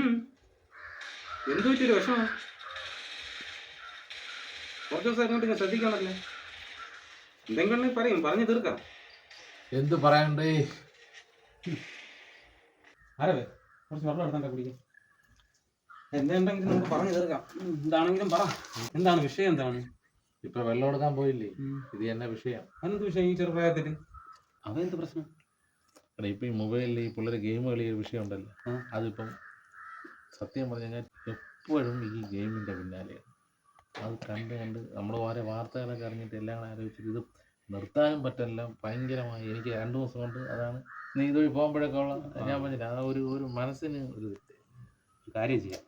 എന്ത് പറ്റിയൊരു വിഷമം? കുറച്ച് ദിവസം അങ്ങോട്ട് ഞാൻ ശ്രദ്ധിക്കണല്ലേ എന്തെങ്കിലും പറയും പറഞ്ഞു തീർക്കാം. എന്ത് പറയണ്ടേ ആരവേ? കുറച്ച് വെള്ളം എടുത്തണ്ട കുടിക്കാം എന്തുണ്ടെങ്കിലും നമുക്ക് പറഞ്ഞു തീർക്കാം. എന്താണെങ്കിലും പറ. എന്താണ് വിഷയം എന്താണ്? ഇപ്പൊ വെള്ളം എടുക്കാൻ പോയില്ലേ? ഇത് എന്നെ വിഷയം. എന്ത് വിഷയം ഈ ചെറുപ്രായത്തിൽ അതെന്ത് പ്രശ്നം? എടാ ഇപ്പൊ ഈ മൊബൈലിൽ ഈ പിള്ളേർ ഗെയിം കളിയ വിഷയം ഉണ്ടല്ലോ. അതിപ്പം സത്യം പറഞ്ഞു കഴിഞ്ഞാൽ എപ്പോഴും ഈ ഗെയിമിന്റെ പിന്നാലെയാണ് അത് കണ്ട് കണ്ട് നമ്മൾ ഓരോ വാർത്തകളൊക്കെ അറിഞ്ഞിട്ട് എല്ലാം കൂടെ ആലോചിച്ചിട്ട് ഇത് നിർത്താനും പറ്റില്ല ഭയങ്കരമായി എനിക്ക് രണ്ടു ദിവസം കൊണ്ട് അതാണ് നീ ഇതുവഴി പോകുമ്പോഴൊക്കെ ഉള്ള ഞാൻ പറഞ്ഞില്ല ആ ഒരു ഒരു മനസ്സിന് ഒരു കാര്യം ചെയ്യാം.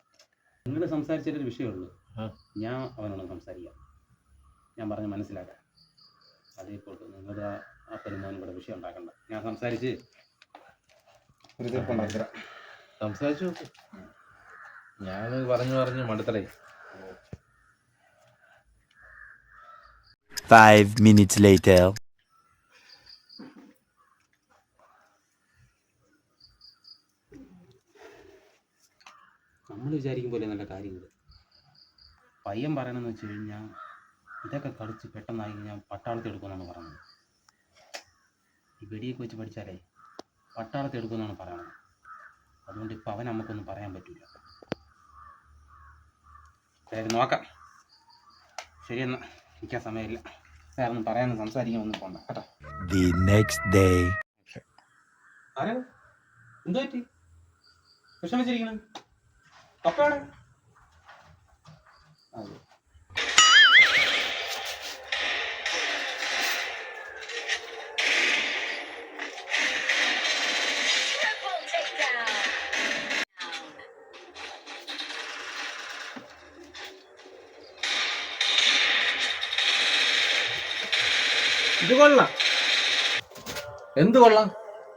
നിങ്ങൾ സംസാരിച്ചിട്ടൊരു വിഷയമുള്ളൂ. ഞാൻ അവനോട് സംസാരിക്കാം. ഞാൻ പറഞ്ഞ് മനസ്സിലാക്കാം. അതേ പോട്ട് നിങ്ങളുടെ ആ പെരുമാനും കൂടെ വിഷയം ഉണ്ടാക്കണ്ട. ഞാൻ സംസാരിച്ച് സംസാരിച്ചു നോക്ക്. ഞാൻ പറഞ്ഞു പറഞ്ഞു മടുത്തടേ Five minutes later. നമ്മൾ വിചാരിക്കും പോലെ നല്ല കാര്യങ്ങൾ പയ്യൻ പറയണമെന്ന് വെച്ച് കഴിഞ്ഞാൽ ഇതൊക്കെ കളിച്ച് പെട്ടെന്നായി കഴിഞ്ഞാൽ പട്ടാളത്തിൽ എടുക്കുമെന്നാണ് പറയുന്നത്. ഈ വെടിയൊക്കെ വെച്ച് പഠിച്ചാലേ പട്ടാളത്തിൽ എടുക്കുമെന്നാണ് പറയുന്നത്. അതുകൊണ്ട് ഇപ്പം അവൻ നമുക്കൊന്നും പറയാൻ പറ്റില്ല ശരി നോക്കാം. ശരിയെന്നാ നിൽക്കാൻ സമയമില്ല. വേറെ ഒന്നും സംസാരിക്കാൻ ഒന്നും പോണ്ട. കേട്ടോ. The next day. ആരാ? എന്തു പറ്റി? വിഷമിച്ചിരിക്കണം പപ്പയാണ് അതെ ഇത് കൊള്ളാം. എന്ത് കൊള്ളാം?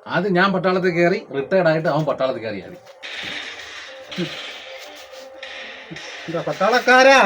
അത് ഞാൻ പട്ടാളത്തിൽ കയറി റിട്ടയർഡ് ആയിട്ട് അവൻ പട്ടാളത്തിൽ കയറി മതി പട്ടാളക്കാരാ?